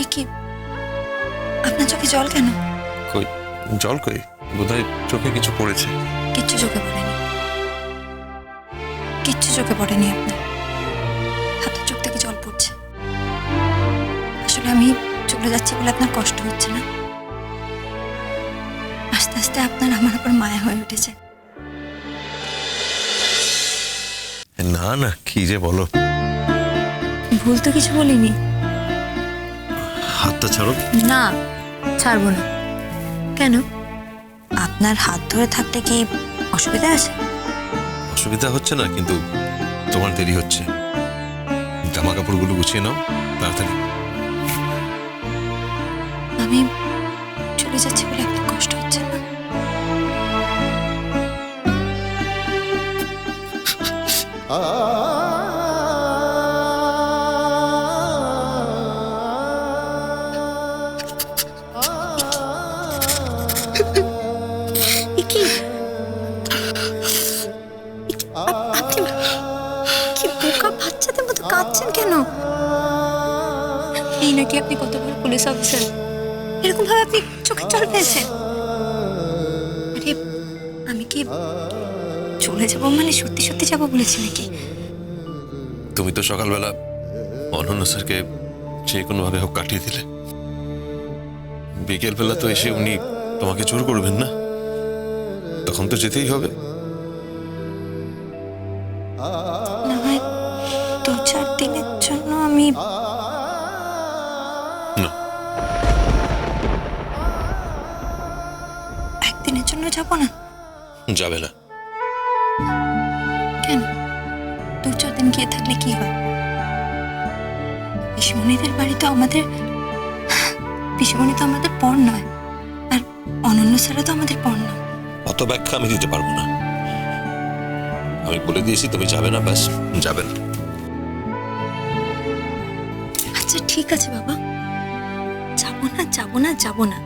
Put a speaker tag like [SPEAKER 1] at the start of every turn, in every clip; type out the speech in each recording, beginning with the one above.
[SPEAKER 1] এ কি? আপনার চোখে জল কেন?
[SPEAKER 2] কই? জল কই? বোধহয় চোখে কিছু পড়েছে।
[SPEAKER 1] কিচ্ছু চোখে পড়েনি। কিচ্ছু চোখে পড়েনি আপনার। আপনার চোখ থেকে জল পড়ছে। আসলে আমি চলে যাচ্ছি বলে আপনার কষ্ট হচ্ছে না? আস্তে আস্তে আপনার আমার উপর মায়া হয়ে উঠেছে।
[SPEAKER 2] না না কি যে বলো।
[SPEAKER 1] ভুল তো কিছু বলিনি।
[SPEAKER 2] হাতটা ছাড়ো।
[SPEAKER 1] না ছাড়বো না। কেন? আপনার হাত ধরে থাকতে কি অসুবিধা আছে?
[SPEAKER 2] অসুবিধা হচ্ছে না কিন্তু তোমার দেরি হচ্ছে। জামা কাপড়গুলো গুছিয়ে নাও তাড়াতাড়ি।
[SPEAKER 1] আমি চলে যাচ্ছি বলে আপনি কত বড় পুলিশ অফিসার? এরকম ভাবে আপনি চোখে জল পেয়েছেন আমি কি চলে যাব মানে সত্যি সত্যি যাব বলেছি নাকি?
[SPEAKER 2] তুমি তো সকালবেলা অনন্য স্যারকে যে কোনোভাবে হোক কাটিয়ে দিলে। বিকেলবেলা তো এসে উনি তোমাকে জোর করবেন না? তখন তো যেতেই হবে।
[SPEAKER 1] যাবে না। কেন? দু চার দিন গিয়ে থাকলে কি হয়? পিসিমণিদের বাড়ি তো আমাদের পিসিমণি তো আমাদের পর নয় আর অনন্য ছাড়া তো আমাদের পর নয়।
[SPEAKER 2] অত ব্যাখ্যা আমি দিতে পারব না। আমি বলে দিয়েছি তুমি যাবে না ব্যাস যাবে না।
[SPEAKER 1] আচ্ছা ঠিক আছে বাবা। যাব না যাব না যাব না।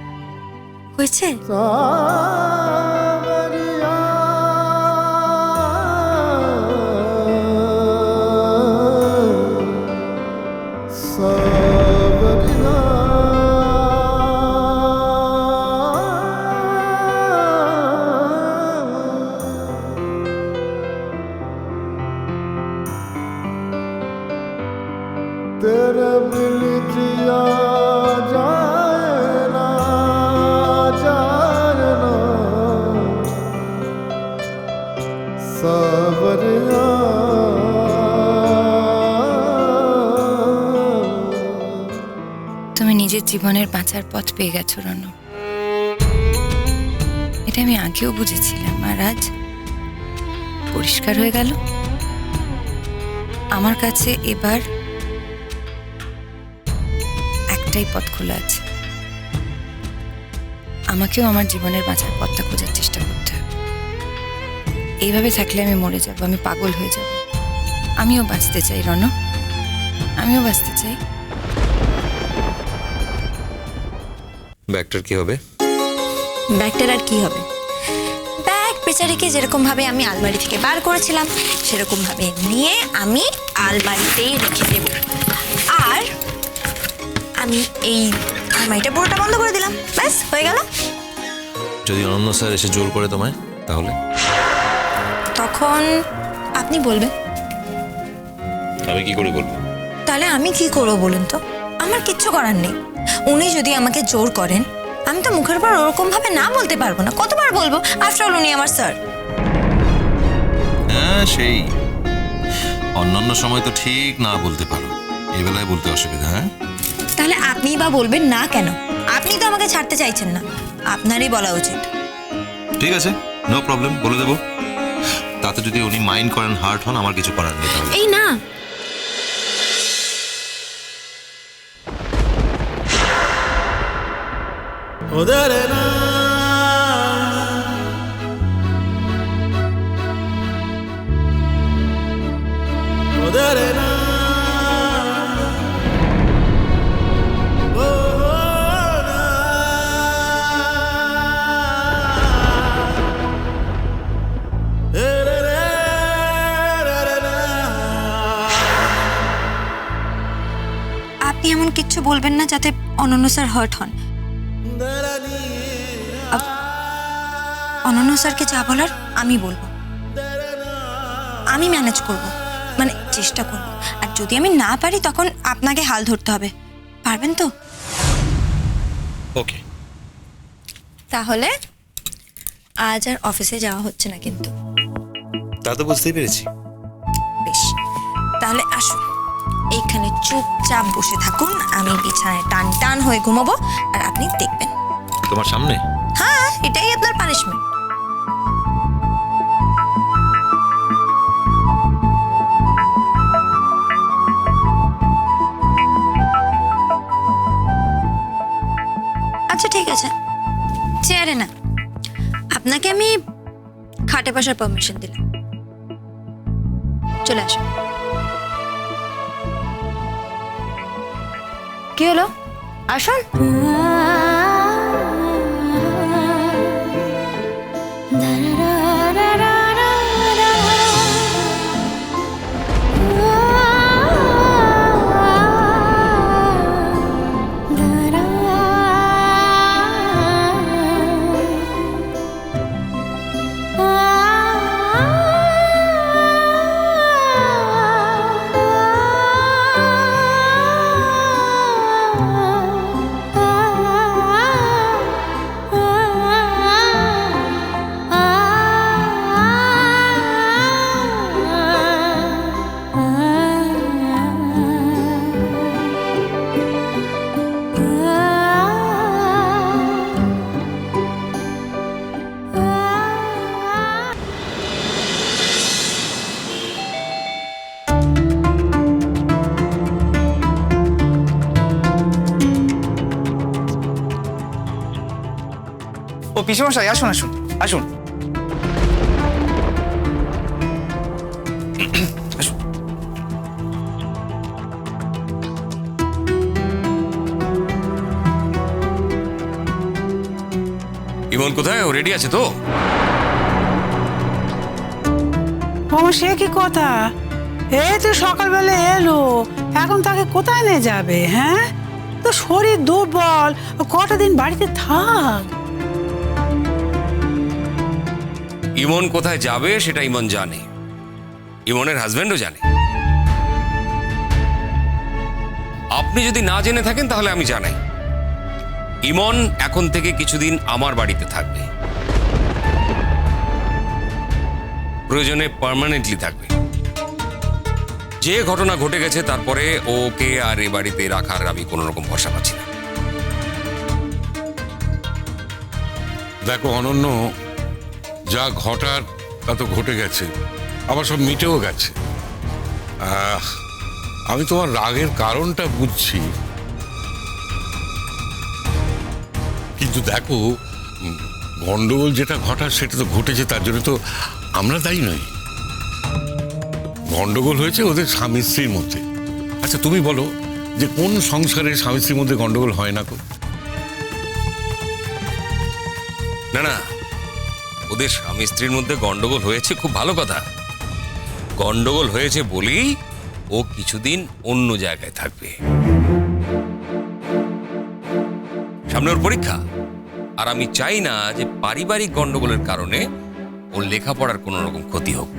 [SPEAKER 1] হয়েছে? তুমি নিজের জীবনের বাঁচার পথ পেয়ে গেছো, রনু। এটা আমি আগেও বুঝেছিলাম, আর আজ পরিষ্কার হয়ে গেল। আমার কাছে এবার একটাই পথ খোলা আছে। আমাকেও আমার জীবনের বাঁচার পথটা খুঁজে এইভাবে থাকলে আমি মরে যাব আমি পাগল হয়ে যাব। আমিও বাঁচতে চাই রণ আমিও বাঁচতে চাই।
[SPEAKER 2] ব্যাগটার কি হবে?
[SPEAKER 3] ব্যাগটার আর কি হবে? ব্যাগ বেচারিকে যেরকম ভাবে আমি আলমারি থেকে বার করেছিলাম সেরকম ভাবে নিয়ে আমি আলমারিতেই রেখে দেব। আর আমি এই আলমারিটা পুরোটা বন্ধ করে দিলাম। ব্যাস হয়ে গেল।
[SPEAKER 2] যদি অনন্য স্যার এসে জোর করে তোমায় তাহলে?
[SPEAKER 3] তখন আপনি বলবেন।
[SPEAKER 2] আমি কি করে বলব?
[SPEAKER 3] তাহলে আমি কি করব বলুন তো? আমার কিচ্ছু করার নেই। উনি যদি আমাকে জোর করেন আমি তো মুখের পর ওরকম ভাবে না বলতে পারব না। কতবার বলব? আফটার অল উনি আমার স্যার
[SPEAKER 2] হ্যাঁ সেই। অন্যান্য সময় তো ঠিক না বলতে পারো। এই বেলায় বলতে অসুবিধা হ্যাঁ?
[SPEAKER 3] তাহলে আপনিই বা বলবেন না কেন? আপনি তো আমাকে ছাড়তে চাইছেন না। আপনারই বলা উচিত।
[SPEAKER 2] ঠিক আছে নো প্রবলেম বলে দেবো। তাতে যদি উনি মাইন্ড করেন হার্ট হন আমার কিছু করার নেই
[SPEAKER 3] এই না।
[SPEAKER 1] ওদারে না।
[SPEAKER 3] বলবেন না যাতে অনন্য স্যার হার্ট হন। অনন্য স্যারকে যা বলার আমি বলব। আমি ম্যানেজ করব মানে চেষ্টা করব। আর যদি আমি না পারি তখন আপনাকে হাল ধরতে হবে। পারবেন তো?
[SPEAKER 2] ওকে
[SPEAKER 3] তাহলে আজ আর অফিসে যাওয়া হচ্ছে না কিন্তু।
[SPEAKER 2] তা তো বুঝতেই পেরেছি।
[SPEAKER 3] বেশ তাহলে আসুন। এইখানে চুপচাপ বসে থাকুন। আমি বিছানায় টান টান হয়ে ঘুমাবো আর আপনি দেখবেন।
[SPEAKER 2] তোমার সামনে?
[SPEAKER 3] হ্যাঁ এটাই আপনার পানিশমেন্ট আচ্ছা ঠিক আছে। চেয়ারে না। আপনাকে আমি খাটে বসার পারমিশন দিলাম। চলে আসুন।
[SPEAKER 1] কি হলো? আসুন
[SPEAKER 4] ও পিসমশাই আসুন আসুন আসুন। আসুন
[SPEAKER 5] ইমন কোথায়? ও রেডি আছে তো?
[SPEAKER 6] ও সে কি কথা? এই তো সকালবেলা এলো। এখন তাকে কোথায় নিয়ে যাবে হ্যাঁ? তো শরীর দুর্বল। কটা দিন বাড়িতে থাক।
[SPEAKER 5] ইমন কোথায় যাবে সেটা ইমন জানে। ইমনের হাজবেন্ডও জানে। আপনি যদি না জেনে থাকেন তাহলে আমি জানাই। ইমন এখন থেকে কিছুদিন আমার বাড়িতে থাকবে। প্রয়োজনে পার্মানেন্টলি থাকবে। যে ঘটনা ঘটে গেছে তারপরে ওকে আর এ বাড়িতে রাখার আমি কোনো রকম ভরসা পাচ্ছি না।
[SPEAKER 7] দেখো, অনন্য যা ঘটার তা তো ঘটে গেছে। আবার সব মিটেও গেছে। আমি তোমার রাগের কারণটা বুঝছি। কিন্তু দেখো গন্ডগোল যেটা ঘটার সেটা তো ঘটেছে, তার জন্য তো আমরা দায়ী নই। গন্ডগোল হয়েছে ওদের স্বামী স্ত্রীর মধ্যে। আচ্ছা তুমি বলো যে কোন সংসারে স্বামী স্ত্রীর মধ্যে গন্ডগোল হয় না
[SPEAKER 5] না না ওদের স্বামী স্ত্রীর মধ্যে গন্ডগোল হয়েছে, খুব ভালো কথা। গন্ডগোল হয়েছে বলেই ও কিছুদিন অন্য জায়গায় থাকবে। সামনে ওর পরীক্ষা। আর আমি চাই না যে পারিবারিক গন্ডগোলের কারণে ওর লেখাপড়ার কোনো রকম ক্ষতি হোক।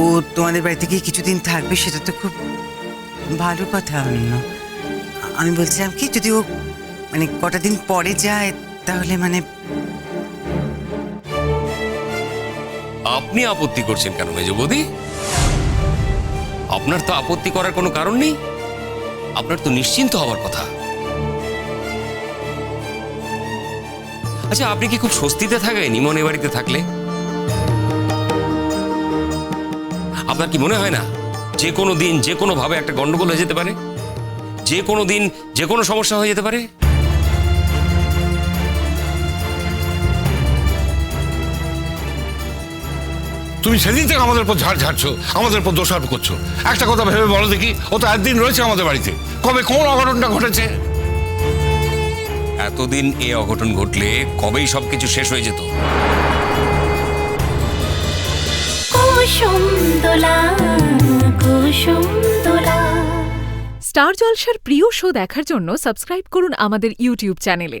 [SPEAKER 8] ও তোমাদের বাড়িতে গিয়ে কিছুদিন থাকবে, সেটা তো খুব ভালো কথা আমি বলছিলাম কি, যদি ও মানে কটা দিন পরে যায়, তাহলে মানে
[SPEAKER 5] আপনি আপত্তি করছেন কেন মেজ বৌদি? আপনার তো আপত্তি করার কোনো কারণ নেই। আপনার তো নিশ্চিন্ত হওয়ার কথা। আচ্ছা আপনি কি খুব স্বস্তিতে থাকেন, ইমন বাড়িতে থাকলে? আপনার কি মনে হয় না, যে কোনো দিন, যে কোনো ভাবে একটা গন্ডগোল হয়ে যেতে পারে? যে কোনো দিন, যে কোনো সমস্যা হয়ে যেতে পারে?
[SPEAKER 7] তুমি সেদিন থেকে আমাদের উপর ঝাড় ঝাড়ছো আমাদের উপর দোষারোপ করছ। একটা কথা ভেবে বলো দেখি ও তো একদিন রয়েছে আমাদের বাড়িতে। কবে কোন অঘটনটা ঘটেছে?
[SPEAKER 5] এতদিন এ অঘটন ঘটলে কবেই সবকিছু শেষ হয়ে যেত?
[SPEAKER 9] কুসুম দোলা কুসুম দোলা
[SPEAKER 10] স্টার জলসার প্রিয় শো দেখার জন্য সাবস্ক্রাইব করুন আমাদের ইউটিউব চ্যানেলে।